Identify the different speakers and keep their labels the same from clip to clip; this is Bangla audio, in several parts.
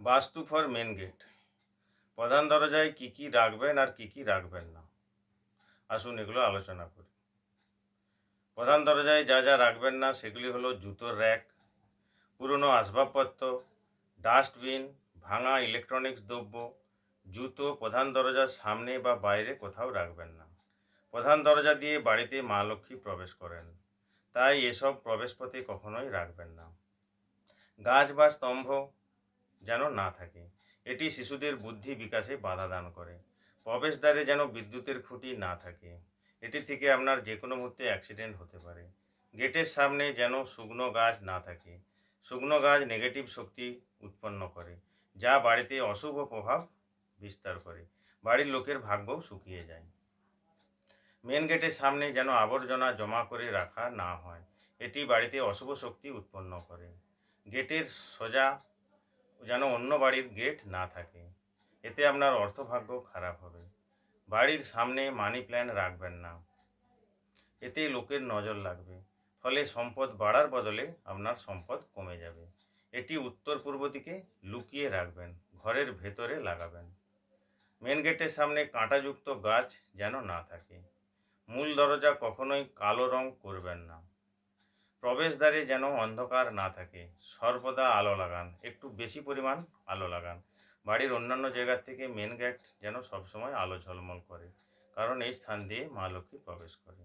Speaker 1: বাস্তু ফর মেন গেট প্রধান দরজায় কি কি রাখবেন আর কি কি রাখবেন না। আসুন এগুলো আলোচনা করি। প্রধান দরজায় যা যা রাখবেন না, সেগুলি হলো জুতোর র্যাক পুরনো আসবাবপত্র ডাস্টবিন ভাঙা ইলেকট্রনিক্স দ্রব্য, জুতো প্রধান দরজার সামনে বা বাইরে কোথাও রাখবেন না। প্রধান দরজা দিয়ে বাড়িতে মা লক্ষ্মী প্রবেশ করেন। তাই এসব প্রবেশপথে কখনোই রাখবেন না। গাছ বা স্তম্ভ যেন না থাকে। এটি শিশুদের বুদ্ধি বিকাশে বাধা দান করে। প্রবেশদ্বারে যেন বিদ্যুতের খুঁটি না থাকে। এটি থেকে আপনার যে কোনো মুহূর্তে অ্যাক্সিডেন্ট হতে পারে। গেটের সামনে যেন শুকনো গাছ না থাকে। শুকনো গাছ নেগেটিভ শক্তি উৎপন্ন করে, যা বাড়িতে অশুভ প্রভাব বিস্তার করে। বাড়ির লোকের ভাগ্যও শুকিয়ে যায়। মেন গেটের সামনে যেন আবর্জনা জমা করে রাখা না হয়, এটি বাড়িতে অশুভ শক্তি উৎপন্ন করে। গেটের সোজা যেন অন্য বাড়ির গেট না থাকে। এতে আপনার অর্থভাগ্য খারাপ হবে। বাড়ির সামনে মানি প্ল্যান রাখবেন না। এতে লোকের নজর লাগবে। ফলে সম্পদ বাড়ার বদলে আপনার সম্পদ কমে যাবে। এটি উত্তর পূর্ব দিকে লুকিয়ে রাখবেন, ঘরের ভেতরে লাগাবেন। মেন গেটের সামনে কাঁটাযুক্ত গাছ যেন না থাকে। মূল দরজা কখনোই কালো রং করবেন না। প্রবেশদ্বারে যেন অন্ধকার না থাকে। সর্বদা আলো লাগান, একটু বেশি পরিমাণ আলো লাগান। বাড়ির অন্যান্য জায়গার থেকে মেন গেট যেন সবসময় আলো ঝলমল করে, কারণ এই স্থান দিয়ে মা লক্ষ্মী প্রবেশ করে।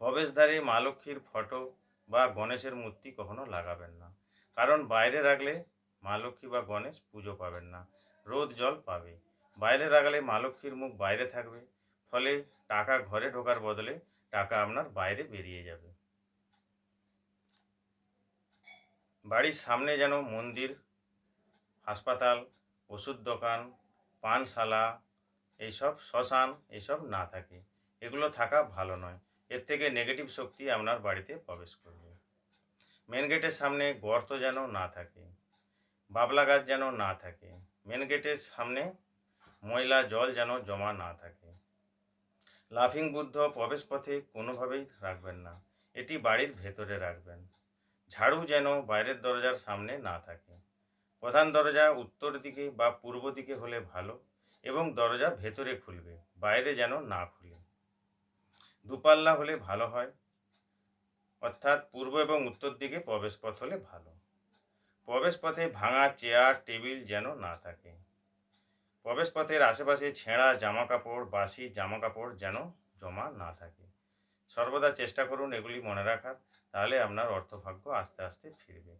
Speaker 1: প্রবেশদ্বারে মা লক্ষ্মীর ফটো বা গণেশের মূর্তি কখনো লাগাবেন না, কারণ বাইরে রাখলে মা লক্ষ্মী বা গণেশ পুজো পাবেন না, রোদ জল পাবে। বাইরে রাখলে মা লক্ষ্মীর মুখ বাইরে থাকবে, ফলে টাকা ঘরে ঢোকার বদলে টাকা আপনার বাইরে বেরিয়ে যাবে। বাড়ির সামনে যেন মন্দির, হাসপাতাল, ওষুধ দোকান, পানশালা, এইসব শ্মশান, এইসব না থাকে। এগুলো থাকা ভালো নয়। এর থেকে নেগেটিভ শক্তি আপনার বাড়িতে প্রবেশ করবে। মেন গেটের সামনে গর্ত যেন না থাকে, বাবলা গাছ যেন না থাকে। মেন গেটের সামনে ময়লা, জল যেন জমা না থাকে। লাফিং বুদ্ধ প্রবেশপথে কোনোভাবেই রাখবেন না। এটি বাড়ির ভেতরে রাখবেন। ঝাড়ু যেন বাইরের দরজার সামনে না থাকে। প্রধান দরজা উত্তর দিকে বা পূর্ব দিকে হলে ভালো এবং দরজা ভেতরে খুলবে, বাইরে যেন না খুলে। দুপাল্লা হলে ভালো হয়, অর্থাৎ পূর্ব এবং উত্তর দিকে প্রবেশপথ হলে ভালো। প্রবেশপথে ভাঙা চেয়ার, টেবিল যেন না থাকে। প্রবেশপথের আশেপাশে ছেঁড়া জামা কাপড় বাসি জামা কাপড় যেন জমা না থাকে। সর্বদা চেষ্টা করুন এগুলি মনে রাখার তাহলে আপনার অর্থভাগ্য আস্তে আস্তে ফিরবে।